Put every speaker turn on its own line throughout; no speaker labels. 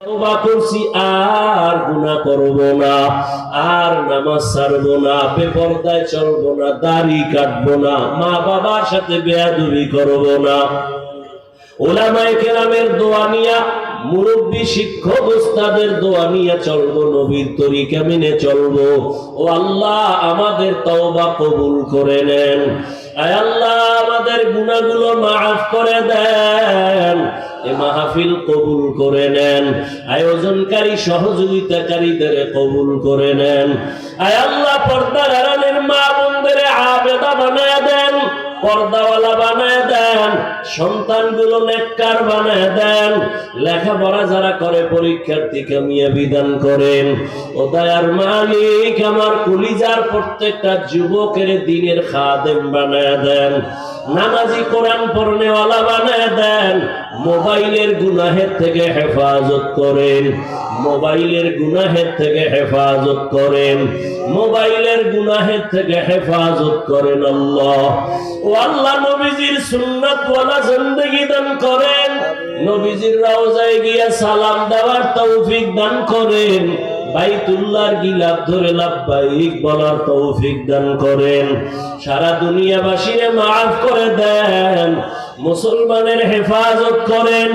তওবা করছি, আর করব না, আর নামাজ না না, দাড়ি না, মা বাবার সাথে করব না। কেরামের দোয়া নিয়া, মুরব্বী শিক্ষক উস্তাদের দোয়া নিয়ে চলবো, নবীর তরিকা মেনে চলবো। ও আল্লাহ, আমাদের তওবা কবুল করে নেন। আয় আল্লাহ, আমাদের গুনাহগুলো মাফ করে দেন। মাহফিল কবুল করে নেন। আয়োজনকারী সহযোগিতাকারীদের কবুল করে নেন। আয় আল্লাহ পর্দার আড়ালের মা বোনদের আবেদা বানায় দেন। পর্দাওয়ালা বানায় দেন, সন্তানগুলো নেককার বানায় দেন, লেখাপড়া যারা করে পরীক্ষার্থী কামিয়া বিধান করেন। ও দয়ার মালিক, আমার কুলিজার প্রত্যেকটা যুবকের দিনের খাদেম বানায় দেন। নামাজি কোরআন পড়নেওয়ালা বানায় দেন, মোবাইলের গুনাহের থেকে হেফাজত করেন। মোবাইলের গুনাহের থেকে হেফাজত করেন। মোবাইলের গুনাহের থেকে হেফাজত করেন আল্লাহ। ও আল্লাহ, নবীজির সুন্নাত ওয়ালা জিন্দেগি দান করেন। নবীজির রওজায় গিয়া সালাম দেওয়ার তৌফিক দান করেন। গিলাপ ধরে লাভবাহিক বলার তৌফিক দান করেন। সারা দুনিয়াবাসীরে মাফ করে দেন। মুসলমানের হেফাজত করেন।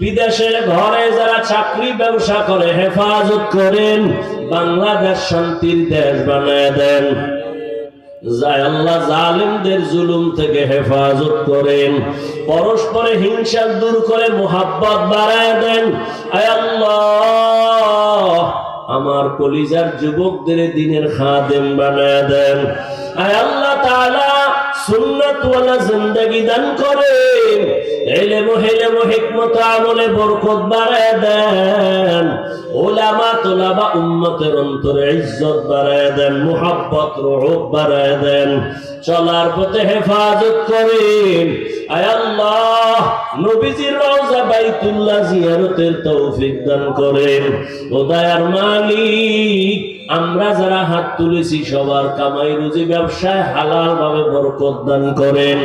বিদেশের ঘরে যারা চাকরি ব্যবসা করে, হেফাজত করেন, বাংলাদেশ শান্তির দেশ বানায় দেন। জালিমদের জুলুম থেকে হেফাজত করেন, পরস্পরে হিংসা দূর করে মোহাব্বত বাড়ায় দেন। আমার কলিজার যুবকদের দিনের খাদেম বানায় দেন। আয় সুন্নাত ওয়ালা জিন্দেগি দান করেন এলেম হেলেম হিকমত আমলে বরকত বাড়ায় দেন। ওলামা তোলাবা উম্মতের অন্তরে ইজ্জত বাড়ায় দেন, মোহাব্বত রূপ বাড়ায় দেন। চলার পথে হেফাজত করেন। আয় আল্লাহ, নবীজির রওজা বাইতুল্লাহ জিয়ারতের তৌফিক দান করেন। ও দয়ার মালিক, আমরা যারা হাত তুলেছি সবার কামাই রুজি ব্যবসায় হালাল ভাবে বরকত দান করেন।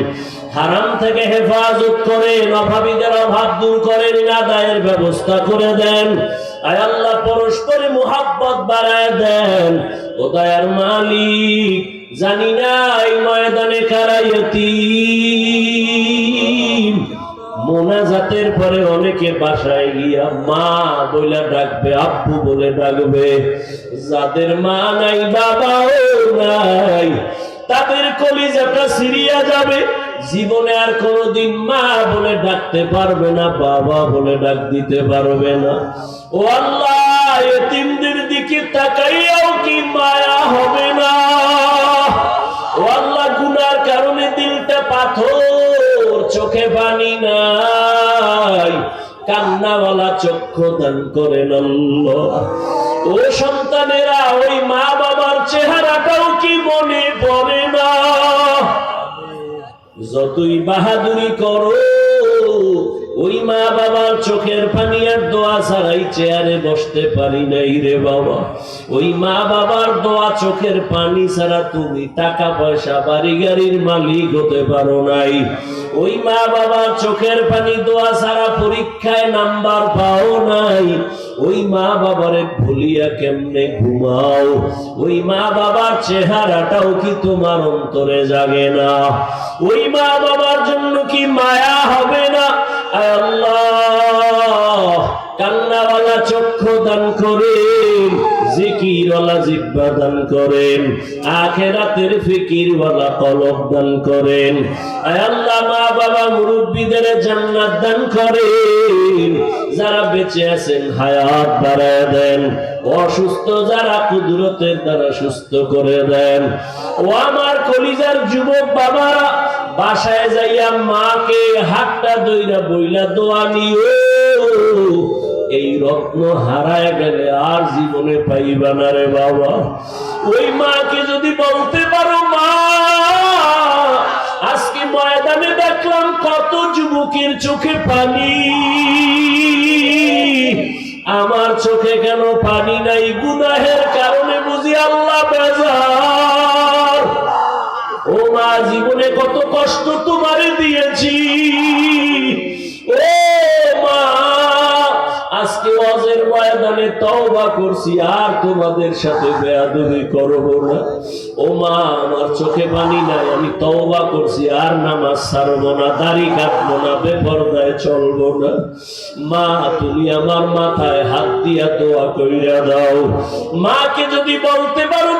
হারাম থেকে হেফাজত করেন, অভাবীদের অভাব দূর করেন আদায়ের ব্যবস্থা করে দেন। আয় আল্লাহ পরস্পরে মুহাব্বত বাড়ায় দেন। ও দয়ার মালিক জানি না এই ময়দানে কারাইয়তি মোনাজাতের পরে অনেকে বাসায় গিয়া মা বলে ডাকবে, আব্বু বলে ডাকবে। যাদের মা নাই, বাবাও নাই। তাদের কলিজাটা সিরিয়া যাবে। জীবনে আর কোনোদিন মা বলে ডাকতে পারবে না, বাবা বলে ডাক দিতে পারবে না। ও আল্লাহ নাই। কান্নাওয়ালা চক্ষু দান করেন ও সন্তানেরা, ওই মা বাবার চেহারাটাও কি মনে পড়ে না? যতই বাহাদুরি করো ওই মা বাবার চোখের পানি আর দোয়া ছাড়াই চেয়ারে বসতে পারি নাই রে বাবা। ওই মা বাবার দোয়া চোখের পানি ছাড়া তুমি টাকা পয়সা, বাড়ি গাড়ির মালিক হতে পারো নাই। ওই মা বাবার চোখের পানি দোয়া ছাড়া পরীক্ষায় নাম্বার পাও নাই। ওই মা বাবারে ভুলিয়া কেমনে ঘুমাও? ওই মা বাবার চেহারাটাও কি তোমার অন্তরে জাগে না? ওই মা বাবার জন্য কি মায়া হবে না? কান্নাওয়ালা চক্ষু দান করেন, জিকিরওয়ালা জিব্বা দান করেন, আখেরাতের ফিকিরওয়ালা কলব দান করেন। আল্লাহ, মা বাবা মুরব্বীদের জান্নাত দান করেন, যারা বেঁচে আছেন হায়াত বাড়ায় দেন, অসুস্থ যারা কুদরতের দ্বারা সুস্থ করে দেন। ও আমার কলিজার যুবক বাবারা বাসায় যাইয়া মাকে হাতটা দইরা বইলা, দোয়া নিও। এই রত্ন হারায় গেলে আর জীবনে পাইবা না রে বাবা। ওই মাকে যদি বলতে পারো, মা, আজকে ময়দানে দেখলাম কত যুবকের চোখে পানি। আমার চোখে কেন পানি নাই? গুনাহের কারণে বুঝি আল্লাহ কত কষ্ট তোমারে দিয়েছি। ও মা, আজকে অজের ময়দানে তওবা করছি, আর তোমাদের সাথে বেয়াদবি করব না। ও মা, আমার চোখে পানি নাই, আমি তওবা করছি, আর নামাজ ছাড়বো না, দাড়ি কাটবো না, বেপরদায় চলবো না। মা, তুমি আমার মাথায় হাত দিয়া দোয়া কইরা দাও। মাকে যদি বলতে পারো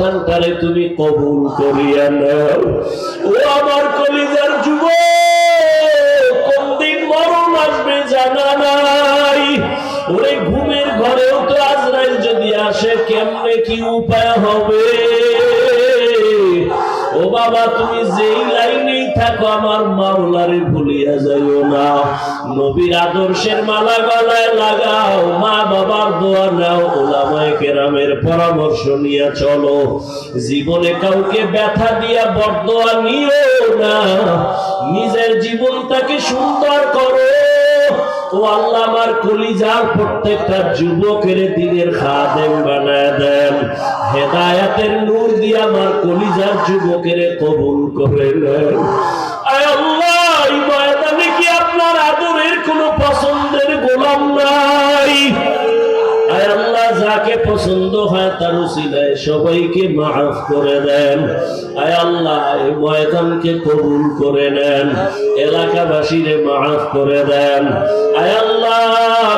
সন্তানটারে তুমি কবুল করিয়া নাও। ও আমার কলিজার যুব কোন দিন মরণ আসবে জানা নাই। ওরে ঘুমের ঘরেও তো আজরাইল যদি আসে, কেমনে কি উপায় হবে? ও বাবা, তুমি যেই থাকো আমার মাওলারে ভুলিয়া যাইও না। নবীর আদর্শের মালা গলায় লাগাও, মা বাবার দোয়া নাও কেরামের পরামর্শ নিয়ে চলো। জীবনে কাউকে ব্যথা দিয়া বরদোয়া নিও না। নিজের জীবনটাকে সুন্দর করো। ও আল্লাহ আমার কলিজার প্রত্যেকটা যুবকের দিনের খাদেম বানায় দেন। হেদায়াতের নূর দিয়ে আমার কলিজার যুবকের কবুল করে নেন। আল্লাহ ময়দানে কি আপনার আদরের কোনো পছন্দের গোলাম নাই? যাকে পছন্দ হয় তার উচিলায় সবাইকে মাফ করে দেন। আয় আল্লাহ, এই ময়দানকে কবুল করে নেন। এলাকাবাসীরে মাফ করে দেন। আয় আল্লাহ,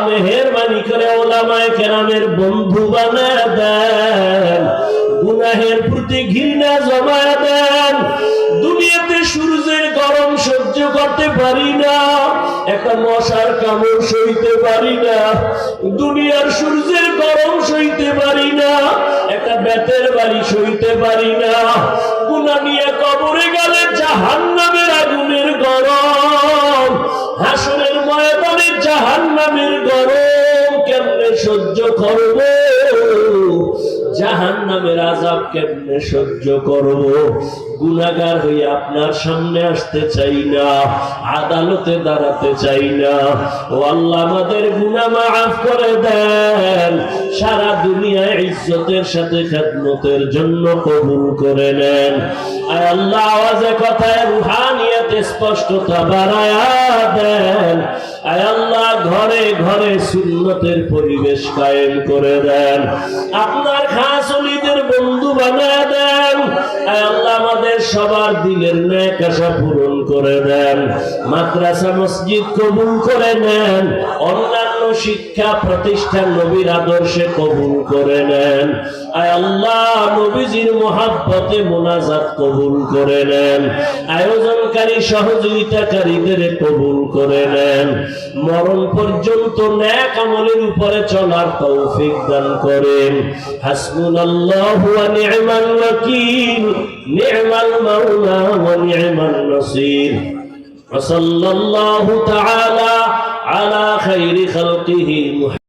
মেহরবানি করে ওলামায় কেরামের বন্ধু বানায় দেন। গুনাহের প্রতি ঘৃণা জমা সহ্য পারি না। একটা মশার কামড় সইতে পারি না। দুনিয়ার সূর্যের গরম সইতে পারি না। একটা বেতের বাড়ি সইতে পারি না। গুনা নিয়ে কবরে গেলে জাহান্নামের আগুনের গরম। আজাব কেমনে সহ্য করব। গুনাগার হয়ে আপনার সামনে আসতে চাই না, আদালতে দাঁড়াতে চাই না। ও আল্লাহ, আমাদের গুনাহ মাফ করে দেন। সারা দুনিয়ায় ইজ্জতের সাথে খেদমতের জন্য কবুল করে নেন। আয় আল্লাহ, আওয়াজে কথায় রুহানিয়ত স্পষ্টতা বাড়ায়া দেন। আল্লাহ, ঘরে ঘরে সুন্নতের পরিবেশ কায়েম করে দেন। আপনার খাস আমাদের সবার পূরণ করে দেন। মাদ্রাসা মসজিদ কবুল করে নেন। অন্যান্য শিক্ষা প্রতিষ্ঠান নবীর আদর্শে কবুল করে নেন আয় আল্লাহ নবীজির মহাব্বতে মোনাজাত কবুল করে নেন আয়োজনকারী সহযোগিতাকারীদের কবুল করে নেন মরণ পর্যন্ত ন্যাক আমলের উপরে চলার তৌফিক দান করেন হাসবুনাল্লাহু ওয়া নি'মাল ওয়াকিল নি'মাল মাওলা ওয়া নি'মান নাসির وصلى الله تعالى على خير خلقه محمد